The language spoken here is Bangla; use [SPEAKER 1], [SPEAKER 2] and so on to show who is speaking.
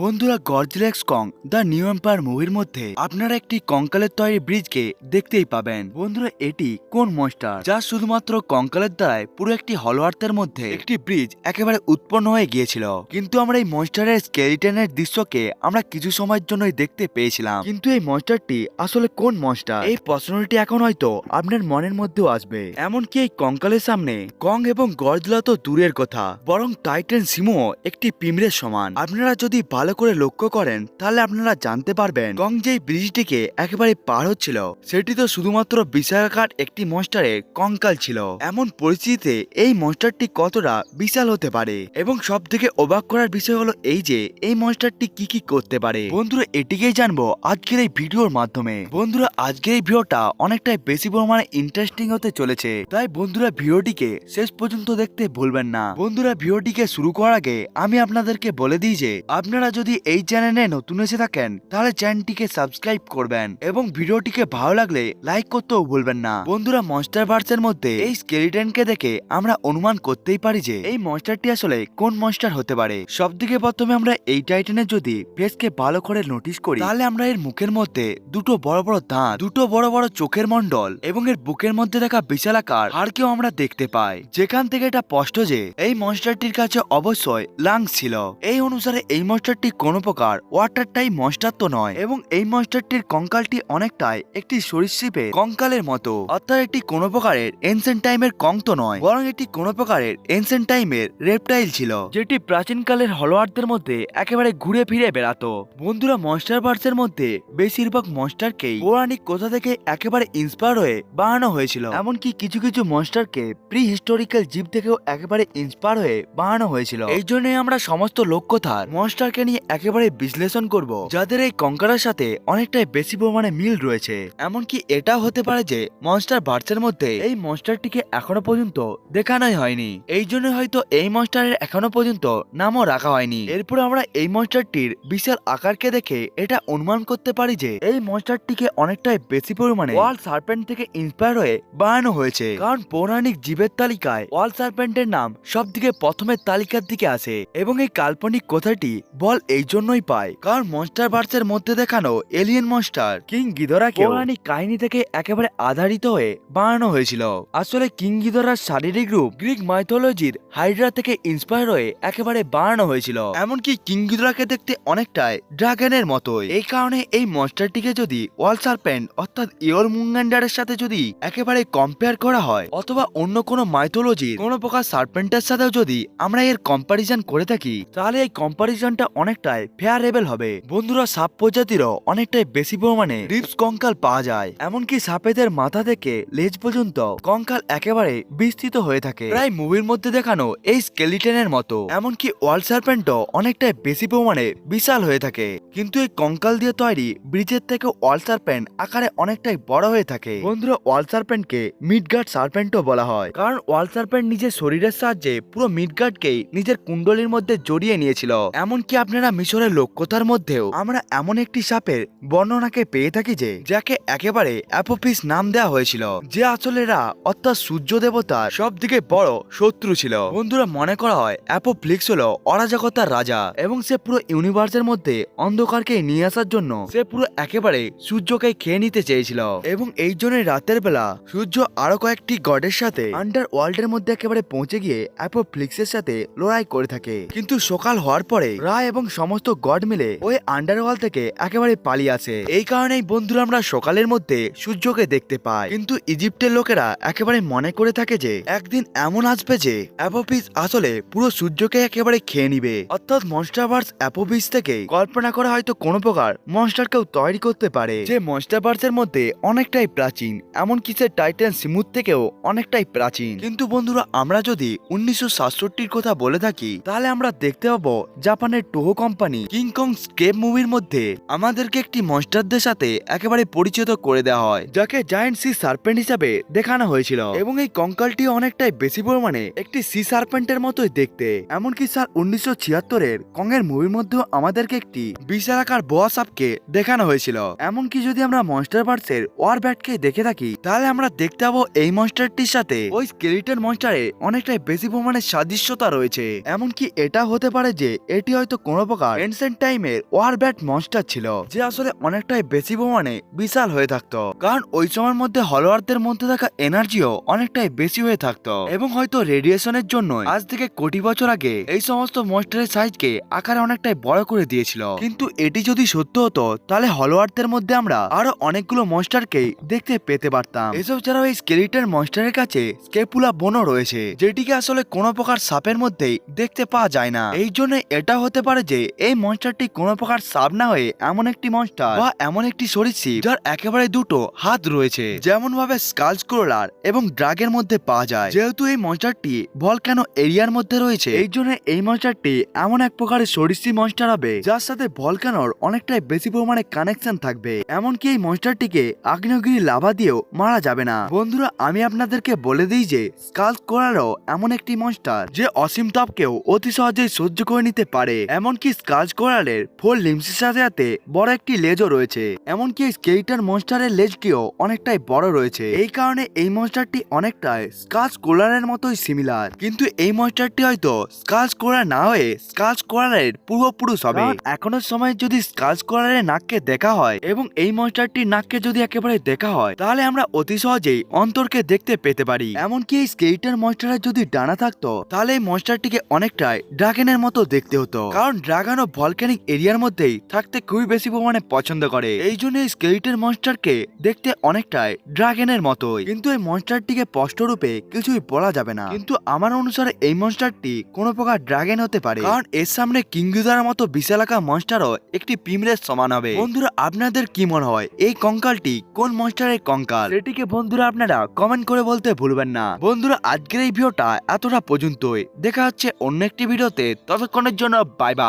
[SPEAKER 1] বন্ধুরা Godzilla x Kong, the new empire মুভির মধ্যে আপনারা একটি কঙ্কালের তৈরি ব্রিজকে দেখতেই পাবেন। বন্ধুরা, এটি কোন মনস্টার? যা শুধুমাত্র কঙ্কালের দ্বারাই পুরো একটি হলো আর্থের মধ্যে একটি ব্রিজ একেবারে উৎপন্ন হয়ে গিয়েছিল। কিন্তু আমরা এই মনস্টারের স্কেলিটনের দৃশ্যকে আমরা কিছু সময়ের জন্যই দেখতে পেয়েছিলাম। কিন্তু এই মনস্টারটি আসলে কোন মনস্টার? এই প্রশ্নটি এখন হয়তো আপনার মনের মধ্যেও আসবে। এমনকি এই কঙ্কালের সামনে কং এবং গর্জলা তো দূরের কথা, বরং টাইটেন সিমো একটি পিমড়ের সমান। আপনারা যদি ভালো করে লক্ষ্য করেন, তাহলে আপনারা জানতে পারবেন। কং যেই ব্রিজটিকে একেবারে পার হচ্ছিল। সেটি তো শুধুমাত্র বিশালাকার একটি মনস্টারের কঙ্কাল ছিল। এমন পরিস্থিতিতে এই মনস্টারটি কতটা বিশাল হতে পারে? এবং সব থেকে অবাক করার বিষয় হলো এই যে, এই মনস্টারটি কি কি করতে পারে? বন্ধুরা, এটিকেই জানব আজকের এই ভিডিওর মাধ্যমে। বন্ধুরা, আজকের এই ভিডিওটা অনেকটাই বেশি পরিমাণে ইন্টারেস্টিং হতে চলেছে। তাই বন্ধুরা, ভিডিওটিকে শেষ পর্যন্ত দেখতে ভুলবেন না। বন্ধুরা, ভিডিওটিকে শুরু করার আগে আমি আপনাদেরকে বলে দিই যে, আপনারা যদি এই চ্যানেলে নতুন এসে থাকেন, তাহলে চ্যানেলটিকে সাবস্ক্রাইব করবেন এবং ভিডিওটিকে ভালো লাগলে লাইক করতেও ভুলবেন না। বন্ধুরা মনস্টার ভার্সের মধ্যে এই স্কেলিটনকে দেখে আমরা অনুমান করতেই পারি যে এই মনস্টারটি আসলে কোন মনস্টার হতে পারে। সব থেকে প্রথমে আমরা এই টাইটানের যদি ফেসকে ভালো করে নোটিস করি, তাহলে আমরা এর মুখের মধ্যে দুটো বড় বড় দাঁত, দুটো বড় বড় চোখের মন্ডল এবং এর বুকের মধ্যে থাকা বিশালাকার হাড়কেও আমরা দেখতে পাই। যেখান থেকে এটা স্পষ্ট যে এই মনস্টারটির কাছে অবশ্যই লাংস ছিল। এই অনুসারে এই মনস্টারটি কোনো প্রকার ওয়াটার টাইপ মনস্টার তো নয় এবং এই মনস্টারটির কঙ্কালটি অনেকটাই একটি সরীসৃপের কঙ্কালের মতো। অর্থাৎ এটি কোনো প্রকারের এনসেন্ট টাইমের কং তো নয়, বরং এটি কোনো প্রকারের এনসেন্ট টাইমের রেপটাইল ছিল, যেটি প্রাচীনকালের হলোয়ারদের মধ্যে একেবারে ঘুরে ফিরে বেড়াতো। বন্ধুরা মনস্টার ভার্সের মধ্যে বেশিরভাগ মনস্টারকেই পৌরাণিক কোথা থেকে একেবারে ইন্সপায়ার হয়ে বানানো হয়েছিল, এমনকি কিছু কিছু মনস্টারকে প্রি হিস্টোরিক্যাল জীব থেকেও একেবারে ইন্সপায়ার হয়ে বানানো হয়েছিল। এই জন্যই আমরা সমস্ত লোককথার মনস্টারকে নিয়ে একেবারে বিশ্লেষণ করব। যাদের এই কঙ্কারের সাথে অনেকটাই বেশি পরিমাণে মিল রয়েছে। এমনকি এটাও হতে পারে যে মনস্টার ভার্সের মধ্যে এই মনস্টারটিকে এখনও পর্যন্ত দেখানোই হয়নি। এই জন্য হয়তো এই মনস্টারের এখনও পর্যন্ত নামও রাখা হয়নি। এরপর আমরা এই মনস্টারটির বিশাল আকারকে দেখে এটা অনুমান করতে পারি যে এই মনস্টারটিকে অনেকটাই বেশি পরিমাণে ওয়াল সার্পেন্ট থেকে ইন্সপায়ার হয়ে বানানো হয়েছে। কারণ পৌরাণিক জীবের তালিকায় ওয়াল সার্পেন্টের নাম সব দিকে প্রথমের তালিকার দিকে আসে। এবং এই কাল্পনিক কথাটি বল এই জন্যই পায় কারণ মনস্টার ভার্সের মধ্যে দেখানো এলিয়েন মনস্টার কিং গিদরাকে পৌরাণিক কাহিনী থেকে একেবারে আধারিত হয়ে বানানো হয়েছিল। আসলে কিং গিদরার শারীরিক রূপ গ্রিক মাইথোলজির হাইড্রা থেকে ইন্সপায়ার হয়ে একেবারে বানানো হয়েছিল। এমনকি কিং গিদরাকে দেখতে অনেকটাই ড্রাগনের মতোই। এই কারণে এই মনস্টারটিকে যদি ওয়াল সার্পেন্ট অর্থাৎ ইয়র মুঙ্গান্ডারের সাথে যদি একেবারে কম্পেয়ার করা হয় অথবা অন্য কোনো মাইথোলজির কোনো প্রকার সার্পেন্টের সাথেও যদি আমরা এর কম্পারিজন করে থাকি তাহলে এই কম্পারিজনটা অনেকটাই ফেয়ারেবল হবে। বন্ধুরা, সাপ প্রজাতিরও অনেকটাই বেশি পরিমাণে রিপস কঙ্কাল পাওয়া যায়। এমনকি সাপেদের মাথা থেকে লেজ পর্যন্ত কঙ্কাল একেবারে বিস্তৃত হয়ে থাকে। প্রায় মুভির মধ্যে দেখানো এই স্কেলিটনের মতো। এমনকি ওয়াল সার্পেন্টও অনেকটাই বেশি পরিমাণে বিশাল হয়ে থাকে। কিন্তু এই কঙ্কাল দিয়ে তৈরি ব্রিজের থেকে ওয়াল সার্পেন্ট আকারে অনেকটাই বড় হয়ে থাকে। বন্ধুরা ওয়াল সার্পেন্টকে মিডগার্ড সার্পেন্টও বলা হয়। কারণ ওয়াল সার্পেন্ট নিজের শরীরের সাহায্যে পুরো মিডগার্ডকেই নিজের কুণ্ডলীর মধ্যে জড়িয়ে নিয়েছিল। এমনকি আপনারা মিশরের লোককথার মধ্যেও আমরা এমন একটি সাপের বর্ণনাকে পেয়ে থাকি যে, যাকে একেবারে অ্যাপোপিস নাম দেওয়া হয়েছিল, যে আসলে এরা অর্থাৎ সূর্য দেবতার সব থেকে বড় শত্রু ছিল। বন্ধুরা, মনে করা হয় অ্যাপোপ্লিক্স হলো অরাজকতার রাজা এবং সে পুরো ইউনিভার্সের মধ্যে অন্ধকারকে নিয়ে আসার জন্য সে পুরো একেবারে সূর্যকে খেয়ে নিতে চেয়েছিল এবং এই জন্য রাতের বেলা সূর্য আরও কয়েকটি গডের সাথে আন্ডার ওয়ার্ল্ডের মধ্যে একেবারে পৌঁছে গিয়ে অ্যাপোপ্লিক্সের সাথে লড়াই করে থাকে। কিন্তু সকাল হওয়ার পরে রা এবং সমস্ত গড মিলে ওই আন্ডার ওয়ার্ল্ড থেকে একেবারে পালিয়ে আসে। এই কারণেই বন্ধুরা আমরা সকালের মধ্যে সূর্যকে দেখতে পাই। কিন্তু ইজিপ্টের লোকেরা একেবারে মনে করে থাকে যে, একদিন এমন আসবে যে অ্যাপোপিস আসলে পুরো সূর্যকে একেবারে খেয়ে নিবে। অর্থাৎ মনস্টারভার্স অ্যাপোপিস থেকে কল্পনা করা হয়তো কোনো প্রকার মনস্টারকেও তৈরি করতে পারে। যে মনস্টারভার্সের মধ্যে অনেকটাই প্রাচীন এমন কিছু টাইটান সিমুথ থেকেও অনেকটাই প্রাচীন। কিন্তু বন্ধুরা, আমরা যদি উনিশশো সাতষট্টির কথা বলে থাকি, তাহলে আমরা দেখতে পাবো জাপানের টোহো কোম্পানি কিংকং স্কেপ মুভির মধ্যে আমাদেরকে একটি মনস্টারদের সাথে একেবারে পরিচিত করে দেওয়া হয়, যাকে জায়েন্ট সি সার্পেন্ট হিসাবে দেখানো হয়েছিল। এবং এই কঙ্কালটি অনেকটাই বেশি পরিমাণে একটি সি সার্পেন্টের মতোই দেখতে। এমনকি স্যার, উনিশশো ছিয়াত্তরের কং কংয়ের মুভির মধ্যেও আমাদেরকে একটি বিশাল আকার বোয়া সাপকে দেখানো হয়েছিল। এমনকি যদি আমরা মনস্টার ভার্সের ওয়ার ব্যাটকে দেখে থাকি, তাহলে আমরা দেখতে পাবো এই মনস্টারটির সাথে ওই স্কেলিটন মনস্টারে অনেকটাই বেশি পরিমাণে সাদৃশ্যতা রয়েছে। এমনকি এটা হতে পারে যে এটি হয়তো কোনো কোনো প্রকার এনসেন্ট টাইমের ওয়ার ব্যাট মনস্টার ছিল, যে আসলে অনেকটাই বেশি পরিমাণে বিশাল হয়ে থাকতো। কারণ ওই সময়ের মধ্যে হলোয়ারদের মধ্যে থাকা এনার্জিও অনেকটাই বেশি হয়ে থাকতো। এবং হয়তো রেডিয়েশনের জন্য আজ থেকে কোটি বছর আগে এই সমস্ত মনস্টারের সাইজকে আকারে অনেকটাই বড় করে দিয়েছিল। কিন্তু এটি যদি সত্য হতো, তাহলে হলোয়ারদের মধ্যে আমরা আরও অনেকগুলো মনস্টারকেই দেখতে পেতে পারতাম। এসব ছাড়াও এই স্কেলিটন মনস্টারের কাছে স্কেপুলা বনও রয়েছে, যেটিকে আসলে কোনো প্রকার সাপের মধ্যেই দেখতে পাওয়া যায় না। এই জন্য এটা হতে পারে যে এই মনস্টারটি কোনো প্রকার সাপ না হয়ে এমন একটি মনস্টার বা এমন একটি সরীসৃপ যার একেবারে দুটো হাত রয়েছে। যেমন ভাবে স্কাল স্ক্রোলার এবং ড্রাগের মধ্যে পাওয়া যায়। যেহেতু এই মনস্টারটি ভলক্যানো এরিয়ার মধ্যে রয়েছে? এই জন্য এই মনস্টারটি এমন এক প্রকারের সরীসৃপ মনস্টার হবে, যার সাথে ভলক্যানোর অনেকটাই বেশি পরিমাণে কানেকশন থাকবে। এমনকি এই মনস্টারটিকে আগ্নেয়গিরি লাভা দিয়েও মারা যাবে না। বন্ধুরা, আমি আপনাদেরকে বলে দিই যে স্কাল স্ক্রোলারও এমন একটি মনস্টার যে অসীম তাপকেও অতি সহজেই সহ্য করে নিতে পারে। এমনকি স্কাল স্ক্রোলারের ফোর লিমসের সাথে সাথে বড় একটি লেজও রয়েছে। এমনকি স্কেলিটন মনস্টারের লেজটিও অনেকটাই বড় রয়েছে। এই কারণে এই মনস্টারটি অনেকটাই স্কাল স্ক্রোলারের মতোই সিমিলার কিন্তু এই মনস্টারটি হয়তো স্কাল স্ক্রোলার না হয়ে স্কাল স্ক্রোলারের পূর্বপুরুষ হবে। এখনও সময় যদি স্কাল স্ক্রোলারের নাককে দেখা হয় এবং এই মনস্টারটির নাককে যদি একেবারে দেখা হয় তাহলে আমরা অতি সহজেই অন্তরকে দেখতে পেতে পারি। এমনকি এই স্কেলিটন মনস্টারের যদি ডানা থাকতো তাহলে এই মনস্টারটিকে অনেকটাই ড্রাগনের মতো দেখতে হতো। কারণ ড্রাগন ও ভলক্যানিক এরিয়ার মধ্যেই থাকতে খুবই বেশি পরিমাণে পছন্দ করে। এই জন্য এই স্কেলিটন মনস্টারকে দেখতে অনেকটাই ড্রাগনের মতোই। কিন্তু এই মনস্টারটিকে স্পষ্টরূপে কিছুই বলা যাবে না। কিন্তু আমার অনুসারে এই মনস্টারটি কোনো প্রকার ড্রাগন হতে পারে। কারণ এর সামনে কিংগুদার মতো বিশালাকা মনস্টারও একটি পিমরের সমান হবে। বন্ধুরা, আপনাদের কি মনে হয়, এই কঙ্কালটি কোন মনস্টারের কঙ্কাল? এটিকে বন্ধুরা, আপনারা কমেন্ট করে বলতে ভুলবেন না। বন্ধুরা, আজকের এই ভিডিওটা এতটা পর্যন্তই। দেখা হচ্ছে অন্য একটি ভিডিওতে। ততক্ষণের জন্য বাই বাই